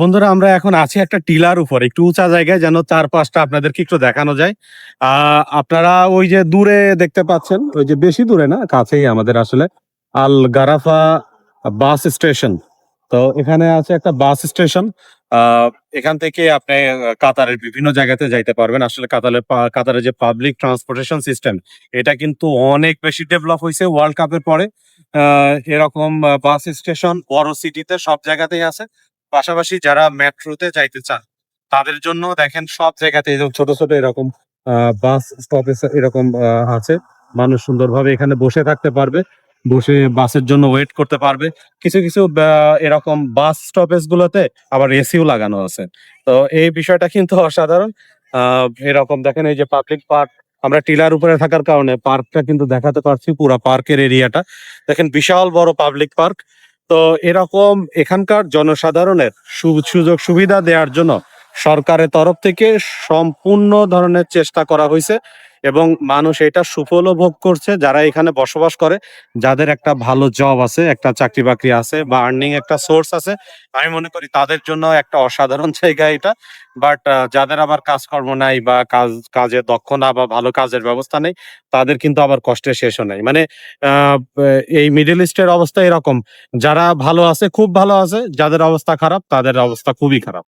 বন্ধুরা, আমরা এখন আছি একটা টিলার উপর, একটু উঁচা জায়গায়, যেন চারপাশটা আপনাদেরকে একটু দেখানো যায়। আহ আপনারা ওই যে দূরে দেখতে পাচ্ছেন, ওই যে বেশি দূরে না, কাছেই আমাদের আসলে আল গারাফা বাস স্টেশন। তো এখানে আছে একটা বাস স্টেশন। এখান থেকে আপনি কাতারের বিভিন্ন জায়গাতে যাইতে পারবেন। আসলে কাতারের কাতারের যে পাবলিক ট্রান্সপোর্টেশন সিস্টেম এটা কিন্তু অনেক বেশি ডেভেলপ হয়েছে ওয়ার্ল্ড কাপের পরে। এরকম বাস স্টেশন বড় সিটিতে সব জায়গাতেই আছে। পাশাপাশি যারা মেট্রোতে যাইতে চান, তাদের জন্য দেখেন সব জায়গাতে ছোট ছোট এরকম বাস স্টপেজ এরকম আছে। মানুষ সুন্দরভাবে এখানে বসে থাকতে পারবে, বসে বাসের জন্য ওয়েট করতে পারবে। কিছু কিছু এরকম বাস স্টপেজ গুলোতে আবার এসিও লাগানো আছে। তো এই বিষয়টা কিন্তু অসাধারণ। এরকম দেখেন এই যে পাবলিক পার্ক আমরা টিলার উপরে থাকার কারণে পার্কটা কিন্তু দেখাতে পারছি পুরা পার্কের এরিয়াটা দেখেন বিশাল বড় পাবলিক পার্ক তো এরকম এখানকার জনসাধারণের সুযোগ সুবিধা দেওয়ার জন্য সরকারের তরফ থেকে সম্পূর্ণ ধরনের চেষ্টা করা হয়েছে এবং মানুষ এটা সুফলও ভোগ করছে যারা এখানে বসবাস করে, যাদের একটা ভালো জব আছে, একটা চাকরি বাকরি আছে বা আর্নিং একটা সোর্স আছে, আমি মনে করি তাদের জন্য একটা অসাধারণ জায়গা এটা। বাট যাদের আবার কাজকর্ম নাই বা কাজ, কাজে দক্ষ না বা ভালো কাজের ব্যবস্থা নেই, তাদের কিন্তু আবার কষ্টের শেষও নাই। মানে এই মিডল ইস্টের অবস্থা এরকম, যারা ভালো আছে, খুব ভালো আছে, যাদের অবস্থা খারাপ, তাদের অবস্থা খুবই খারাপ।